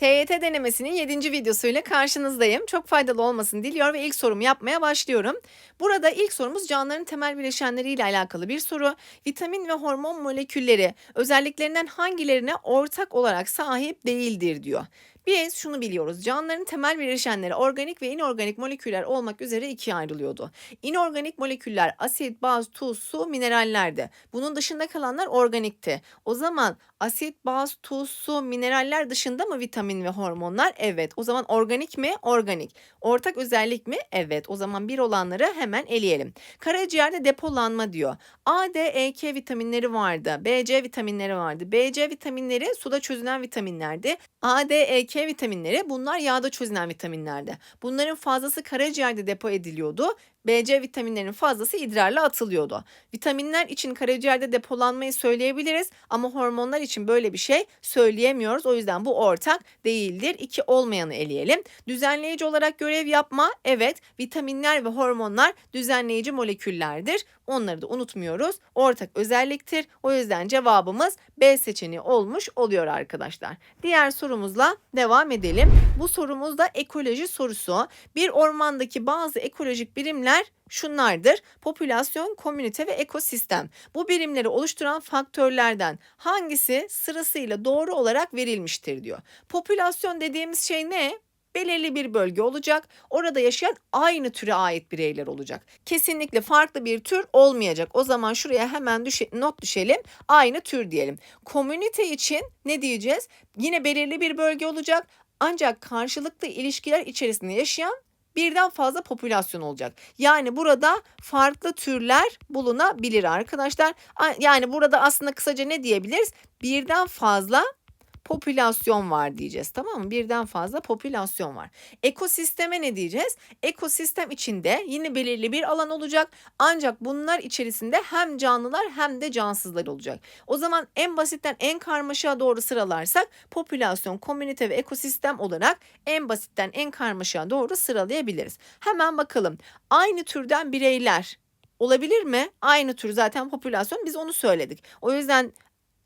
TYT denemesinin 7. videosuyla karşınızdayım. Çok faydalı olmasını diliyor ve ilk sorumu yapmaya başlıyorum. Burada ilk sorumuz canlıların temel bileşenleriyle alakalı bir soru. Vitamin ve hormon molekülleri özelliklerinden hangilerine ortak olarak sahip değildir diyor. Biz şunu biliyoruz. Canlıların temel bileşenleri organik ve inorganik moleküller olmak üzere ikiye ayrılıyordu. İnorganik moleküller asit, baz, tuz, su, minerallerdi. Bunun dışında kalanlar organikti. O zaman asit, baz, tuz, su, mineraller dışında mı vitamin ve hormonlar? Evet. O zaman organik mi? Organik. Ortak özellik mi? Evet. O zaman bir olanları hemen eleyelim. Karaciğerde depolanma diyor. A, D, E, K vitaminleri vardı. B, C vitaminleri vardı. B, C vitaminleri suda çözünen vitaminlerdi. A, D, E, K vitaminleri bunlar yağda çözünen vitaminlerdi. Bunların fazlası karaciğerde depo ediliyordu. BC vitaminlerinin fazlası idrarla atılıyordu. Vitaminler için karaciğerde depolanmayı söyleyebiliriz ama hormonlar için böyle bir şey söyleyemiyoruz. O yüzden bu ortak değildir. İki olmayanı eleyelim. Düzenleyici olarak görev yapma. Evet, vitaminler ve hormonlar düzenleyici moleküllerdir. Onları da unutmuyoruz. Ortak özelliktir. O yüzden cevabımız B seçeneği olmuş oluyor arkadaşlar. Diğer sorumuzla devam edelim. Bu sorumuz da ekoloji sorusu. Bir ormandaki bazı ekolojik birimler şunlardır. Popülasyon, komünite ve ekosistem. Bu birimleri oluşturan faktörlerden hangisi sırasıyla doğru olarak verilmiştir diyor. Popülasyon dediğimiz şey ne? belirli bir bölge olacak. Orada yaşayan aynı türe ait bireyler olacak. Kesinlikle farklı bir tür olmayacak. O zaman şuraya hemen düşe, not düşelim. Aynı tür diyelim. Komünite için ne diyeceğiz? Yine belirli bir bölge olacak. Ancak karşılıklı ilişkiler içerisinde yaşayan birden fazla popülasyon olacak. Yani burada farklı türler bulunabilir arkadaşlar. Yani burada aslında kısaca ne diyebiliriz? Birden fazla popülasyon var diyeceğiz tamam mı? Birden fazla popülasyon var. Ekosisteme ne diyeceğiz? Ekosistem içinde yine belirli bir alan olacak. Ancak bunlar içerisinde hem canlılar hem de cansızlar olacak. O zaman en basitten en karmaşa doğru sıralarsak popülasyon, komünite ve ekosistem olarak en basitten en karmaşa doğru sıralayabiliriz. Hemen bakalım. Aynı türden bireyler olabilir mi? Aynı tür zaten popülasyon biz onu söyledik. O yüzden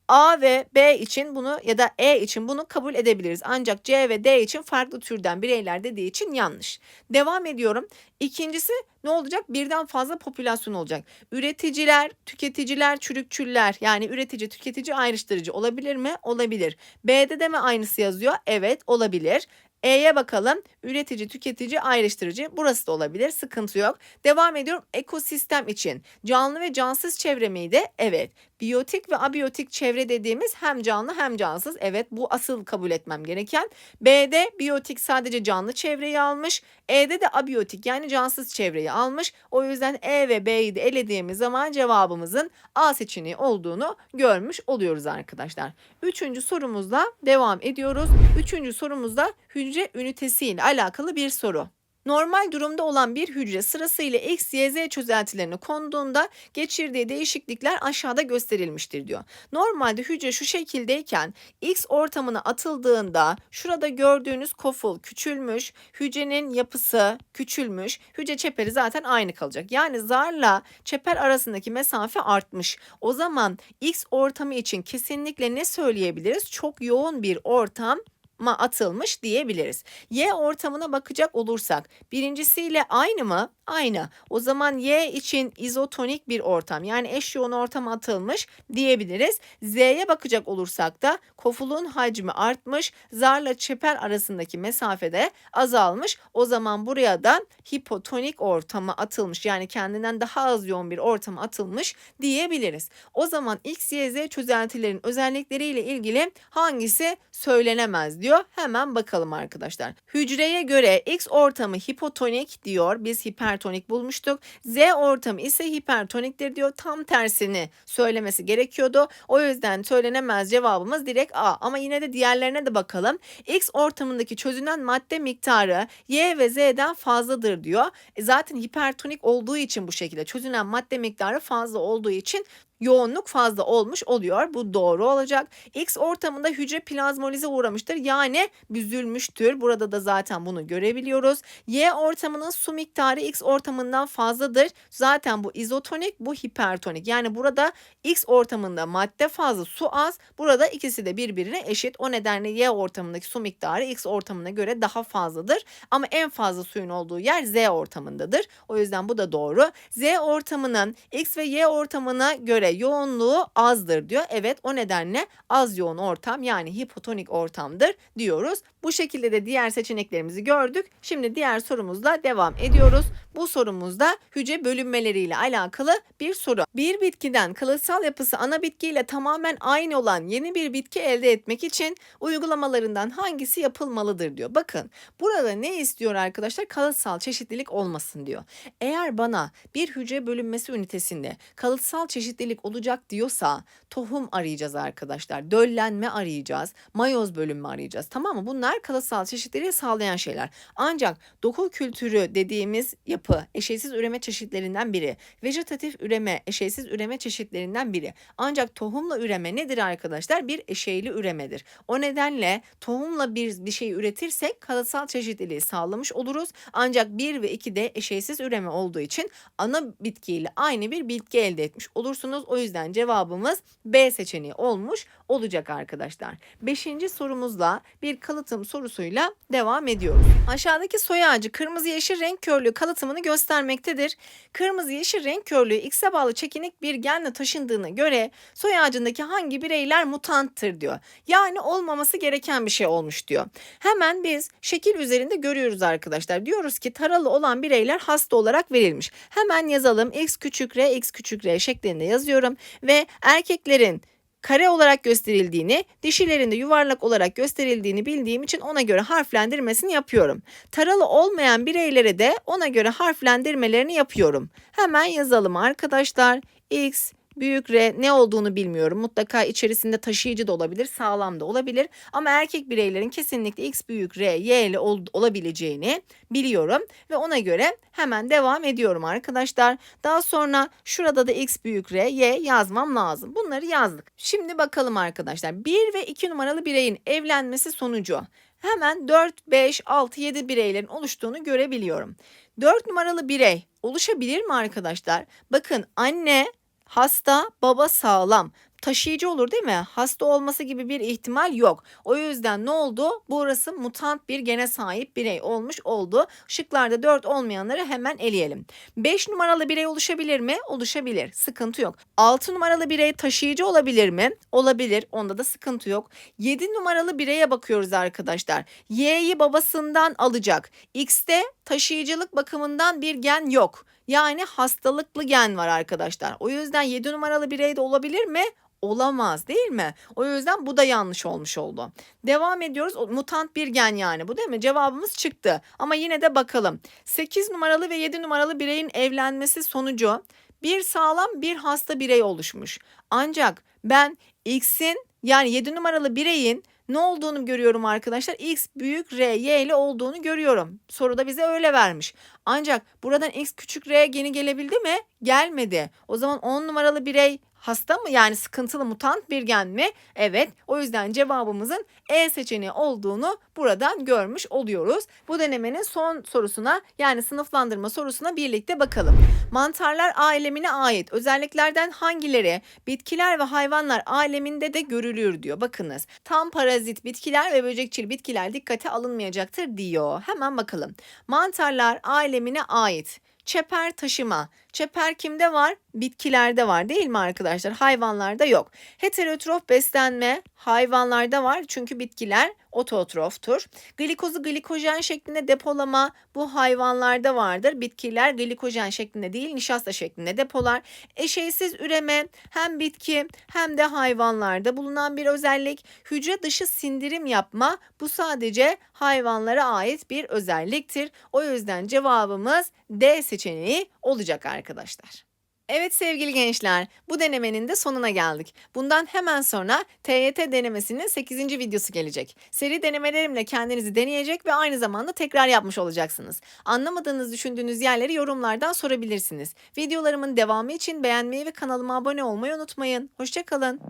A ve B için bunu ya da E için bunu kabul edebiliriz. Ancak C ve D için farklı türden bireyler dediği için yanlış. Devam ediyorum. İkincisi ne olacak? Birden fazla popülasyon olacak. Üreticiler, tüketiciler, çürükçüller yani üretici, tüketici ayrıştırıcı olabilir mi? Olabilir. B'de de mi aynısı yazıyor? Evet olabilir. E'ye bakalım. Üretici, tüketici, ayrıştırıcı. Burası da olabilir. Sıkıntı yok. Devam ediyorum. Ekosistem için. Canlı ve cansız çevre miydi? Evet. Biyotik ve abiyotik çevre dediğimiz hem canlı hem cansız. Evet bu asıl kabul etmem gereken. B'de biyotik sadece canlı çevreyi almış. E'de de abiyotik yani cansız çevreyi almış. O yüzden E ve B'yi de elediğimiz zaman cevabımızın A seçeneği olduğunu görmüş oluyoruz arkadaşlar. Üçüncü sorumuzla devam ediyoruz. Üçüncü sorumuzda hücre ünitesiyle alakalı bir soru. Normal durumda olan bir hücre sırasıyla X, Y, Z çözeltilerine konduğunda geçirdiği değişiklikler aşağıda gösterilmiştir diyor. Normalde hücre şu şekildeyken X ortamına atıldığında şurada gördüğünüz koful küçülmüş, hücrenin yapısı küçülmüş, hücre çeperi zaten aynı kalacak. Yani zarla çeper arasındaki mesafe artmış. O zaman X ortamı için kesinlikle ne söyleyebiliriz? Çok yoğun bir ortam ma atılmış diyebiliriz. Y ortamına bakacak olursak birincisiyle aynı mı? Aynı. O zaman Y için izotonik bir ortam yani eş yoğun ortam atılmış diyebiliriz. Z'ye bakacak olursak da kofulun hacmi artmış, zarla çeper arasındaki mesafede azalmış. O zaman buraya da hipotonik ortama atılmış yani kendinden daha az yoğun bir ortama atılmış diyebiliriz. O zaman X, Y, Z çözeltilerin özellikleriyle ilgili hangisi söylenemez diyor. Hemen bakalım arkadaşlar. Hücreye göre X ortamı hipotonik diyor. Biz hipertonik bulmuştuk. Z ortamı ise hipertoniktir diyor. Tam tersini söylemesi gerekiyordu. O yüzden söylenemez cevabımız direkt A. Ama yine de diğerlerine de bakalım. X ortamındaki çözünen madde miktarı Y ve Z'den fazladır diyor. E zaten hipertonik olduğu için bu şekilde çözünen madde miktarı fazla olduğu için yoğunluk fazla olmuş oluyor. Bu doğru olacak. X ortamında hücre plazmolize uğramıştır. Yani büzülmüştür. Burada da zaten bunu görebiliyoruz. Y ortamının su miktarı X ortamından fazladır. Zaten bu izotonik, bu hipertonik. Yani burada X ortamında madde fazla, su az. Burada ikisi de birbirine eşit. O nedenle Y ortamındaki su miktarı X ortamına göre daha fazladır. Ama en fazla suyun olduğu yer Z ortamındadır. O yüzden bu da doğru. Z ortamının X ve Y ortamına göre yoğunluğu azdır diyor. Evet o nedenle az yoğun ortam yani hipotonik ortamdır diyoruz. Bu şekilde de diğer seçeneklerimizi gördük. Şimdi diğer sorumuzla devam ediyoruz. Bu sorumuzda hücre bölünmeleriyle alakalı bir soru. Bir bitkiden kalıtsal yapısı ana bitkiyle tamamen aynı olan yeni bir bitki elde etmek için uygulamalarından hangisi yapılmalıdır diyor. Bakın burada ne istiyor arkadaşlar? Kalıtsal çeşitlilik olmasın diyor. Eğer bana bir hücre bölünmesi ünitesinde kalıtsal çeşitlilik olacak diyorsa tohum arayacağız arkadaşlar. Döllenme arayacağız. Mayoz bölünme arayacağız. Tamam mı? Bunlar kalıtsal çeşitliliği sağlayan şeyler. Ancak doku kültürü dediğimiz yapı eşeğsiz üreme çeşitlerinden biri. Vejetatif üreme eşeğsiz üreme çeşitlerinden biri. Ancak tohumla üreme nedir arkadaşlar? Bir eşeğli üremedir. O nedenle tohumla bir, bir şey üretirsek kalıtsal çeşitliliği sağlamış oluruz. Ancak 1 ve 2 de eşeğsiz üreme olduğu için ana bitkiyle aynı bir bitki elde etmiş olursunuz. O yüzden cevabımız B seçeneği olmuş olacak arkadaşlar. Beşinci sorumuzla bir kalıtım sorusuyla devam ediyoruz. Aşağıdaki soy ağacı kırmızı yeşil renk körlüğü kalıtımını göstermektedir. Kırmızı yeşil renk körlüğü X'e bağlı çekinik bir genle taşındığına göre soy ağacındaki hangi bireyler mutanttır diyor. Yani olmaması gereken bir şey olmuş diyor. Hemen biz şekil üzerinde görüyoruz arkadaşlar. Diyoruz ki taralı olan bireyler hasta olarak verilmiş. Hemen yazalım x küçük r x küçük r şeklinde yazıyorum ve erkeklerin kare olarak gösterildiğini, dişilerin de yuvarlak olarak gösterildiğini bildiğim için ona göre harflendirmesini yapıyorum. Taralı olmayan bireylere de ona göre harflendirmelerini yapıyorum. Hemen yazalım arkadaşlar. X büyük R ne olduğunu bilmiyorum. Mutlaka içerisinde taşıyıcı da olabilir, sağlam da olabilir. Ama erkek bireylerin kesinlikle X büyük R, Y ile ol, olabileceğini biliyorum. Ve ona göre hemen devam ediyorum arkadaşlar. Daha sonra şurada da X büyük R, Y yazmam lazım. Bunları yazdık. Şimdi bakalım arkadaşlar. 1 ve 2 numaralı bireyin evlenmesi sonucu hemen 4, 5, 6, 7 bireylerin oluştuğunu görebiliyorum. 4 numaralı birey oluşabilir mi arkadaşlar? Bakın anne hasta, baba sağlam. Taşıyıcı olur değil mi? Hasta olması gibi bir ihtimal yok. O yüzden ne oldu? Burası mutant bir gene sahip birey olmuş oldu. Şıklarda 4 olmayanları hemen eleyelim. 5 numaralı birey oluşabilir mi? Oluşabilir. Sıkıntı yok. 6 numaralı birey taşıyıcı olabilir mi? Olabilir. Onda da sıkıntı yok. 7 numaralı bireye bakıyoruz arkadaşlar. Y'yi babasından alacak. X'te taşıyıcılık bakımından bir gen yok. Yani hastalıklı gen var arkadaşlar. O yüzden 7 numaralı birey de olabilir mi? Olamaz değil mi? O yüzden bu da yanlış olmuş oldu. Devam ediyoruz. Mutant bir gen yani bu değil mi? Cevabımız çıktı. Ama yine de bakalım. 8 numaralı ve 7 numaralı bireyin evlenmesi sonucu bir sağlam bir hasta birey oluşmuş. Ancak ben X'in yani 7 numaralı bireyin ne olduğunu görüyorum arkadaşlar. X büyük R, Y ile olduğunu görüyorum. Soruda bize öyle vermiş. Ancak buradan X küçük R geni gelebildi mi? Gelmedi. O zaman 10 numaralı birey hasta mı yani sıkıntılı mutant bir gen mi? Evet. O yüzden cevabımızın E seçeneği olduğunu buradan görmüş oluyoruz. Bu denemenin son sorusuna yani sınıflandırma sorusuna birlikte bakalım. Mantarlar alemine ait özelliklerden hangileri bitkiler ve hayvanlar aleminde de görülür diyor. Bakınız tam parazit bitkiler ve böcekçil bitkiler dikkate alınmayacaktır diyor. Hemen bakalım. Mantarlar alemine ait çeper taşıma. Çeper kimde var? Bitkilerde var değil mi arkadaşlar? Hayvanlarda yok. Heterotrof beslenme hayvanlarda var çünkü bitkiler ototroftur. Glikozu glikojen şeklinde depolama bu hayvanlarda vardır. Bitkiler glikojen şeklinde değil nişasta şeklinde depolar. Eşeysiz üreme hem bitki hem de hayvanlarda bulunan bir özellik. Hücre dışı sindirim yapma bu sadece hayvanlara ait bir özelliktir. O yüzden cevabımız D seçeneği olacak arkadaşlar. Evet sevgili gençler, bu denemenin de sonuna geldik. Bundan hemen sonra TYT denemesinin 8. videosu gelecek. Seri denemelerimle kendinizi deneyecek ve aynı zamanda tekrar yapmış olacaksınız. Anlamadığınız, düşündüğünüz yerleri yorumlardan sorabilirsiniz. Videolarımın devamı için beğenmeyi ve kanalıma abone olmayı unutmayın. Hoşçakalın.